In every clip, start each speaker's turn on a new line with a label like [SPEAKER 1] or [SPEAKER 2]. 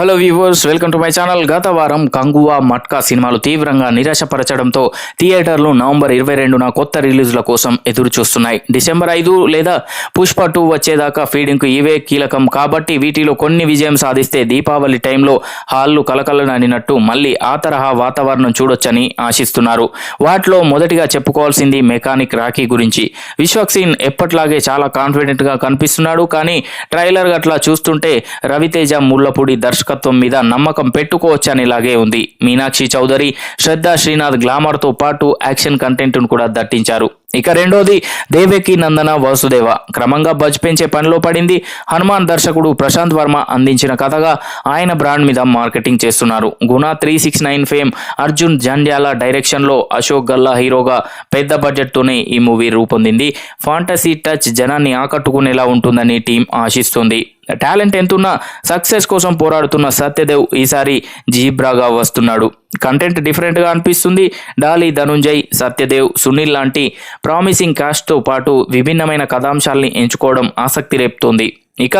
[SPEAKER 1] Hello viewers welcome to my channel. గత వారం కంగువా మట్కా సినిమాలు తీవ్రంగా నిరాశపరచడంతో థియేటర్లు నవంబర్ ఇరవై రెండున కొత్త రిలీజుల కోసం ఎదురు చూస్తున్నాయి డిసెంబర్ ఐదు లేదా పుష్ప టూ వచ్చేదాకా ఫీడింగ్కు ఇవే కీలకం. కాబట్టి వీటిలో కొన్ని విజయం సాధిస్తే దీపావళి టైంలో హాళ్ళు కలకలననినట్టు మళ్ళీ ఆ తరహా వాతావరణం చూడొచ్చని ఆశిస్తున్నారు. వాటిలో మొదటిగా చెప్పుకోవాల్సింది మెకానిక్ రాఖీ గురించి. విశ్వక్ సీన్ ఎప్పట్లాగే చాలా కాన్ఫిడెంట్గా కనిపిస్తున్నాడు. కానీ ట్రైలర్ అట్లా చూస్తుంటే రవితేజ ముళ్ళపూడి దర్శకత్వం మీద నమ్మకం పెట్టుకోవచ్చనిలాగే ఉంది. మీనాక్షి చౌదరి శ్రద్ధా శ్రీనాథ్ గ్లామర్తో పాటు యాక్షన్ కంటెంట్ను కూడా దట్టించారు. ఇక రెండోది దేవకి నందన వాసుదేవ. క్రమంగా బజ్ పెంచే పనిలో పడింది. హనుమాన్ దర్శకుడు ప్రశాంత్ వర్మ అందించిన కథగా ఆయన బ్రాండ్ మీద మార్కెటింగ్ చేస్తున్నారు. Guna three six nine fame Arjun Jandyala డైరెక్షన్లో అశోక్ గల్లా హీరోగా పెద్ద బడ్జెట్తోనే ఈ మూవీ రూపొందింది. ఫాంటసీ టచ్ జనాన్ని ఆకట్టుకునేలా ఉంటుందని టీం ఆశిస్తుంది. టాలెంట్ ఎంతున్నా సక్సెస్ కోసం పోరాడుతున్న సత్యదేవ్ ఈసారి జీబ్రాగా వస్తున్నాడు. కంటెంట్ డిఫరెంట్గా అనిపిస్తుంది. డాలీ ధనుంజయ్ సత్యదేవ్ సునీల్ లాంటి ప్రామిసింగ్ క్యాష్తో పాటు విభిన్నమైన కథాంశాల్ని ఎంచుకోవడం ఆసక్తి రేపుతోంది. ఇక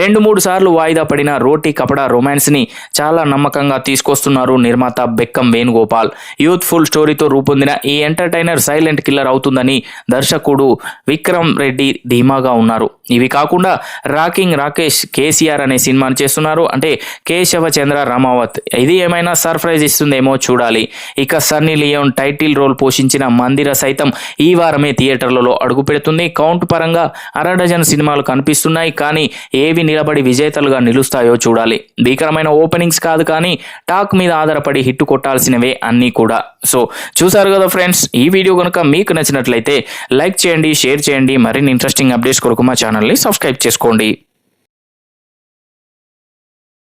[SPEAKER 1] రెండు మూడు సార్లు వాయిదా పడిన రోటీ కపడా రొమాన్స్ని చాలా నమ్మకంగా తీసుకొస్తున్నారు నిర్మాత బెక్కం వేణుగోపాల్. యూత్ఫుల్ స్టోరీతో రూపొందిన ఈ ఎంటర్టైనర్ సైలెంట్ కిల్లర్ అవుతుందని దర్శకుడు విక్రమ్ రెడ్డి ధీమాగా ఉన్నారు. ఇవి కాకుండా రాకింగ్ రాకేష్ కేసీఆర్ అనే సినిమాను చేస్తున్నారు. అంటే కేశవ చంద్ర రామావత్. ఇది ఏమైనా సర్ప్రైజ్ ఇస్తుందేమో చూడాలి. ఇక సన్నీ లియోన్ టైటిల్ రోల్ పోషించిన మందిర సైతం ఈ వారమే థియేటర్లలో అడుగు పెడుతుంది కౌంట్ పరంగా అర డజన్ సినిమాలు కనిపిస్తున్నాయి. కానీ కానీ ఏవి నిలబడి విజేతలుగా నిలుస్తాయో చూడాలి. భీకరమైన ఓపెనింగ్స్ కాదు కానీ టాక్ మీద ఆధారపడి హిట్ కొట్టాల్సినవే అన్నీ కూడా. సో చూసారు కదా ఫ్రెండ్స్ ఈ వీడియో కనుక మీకు నచ్చినట్లయితే లైక్ చేయండి షేర్ చేయండి మరిన్ని ఇంట్రెస్టింగ్ అప్డేట్స్ కొరకు మా ఛానల్ని సబ్స్క్రైబ్ చేసుకోండి.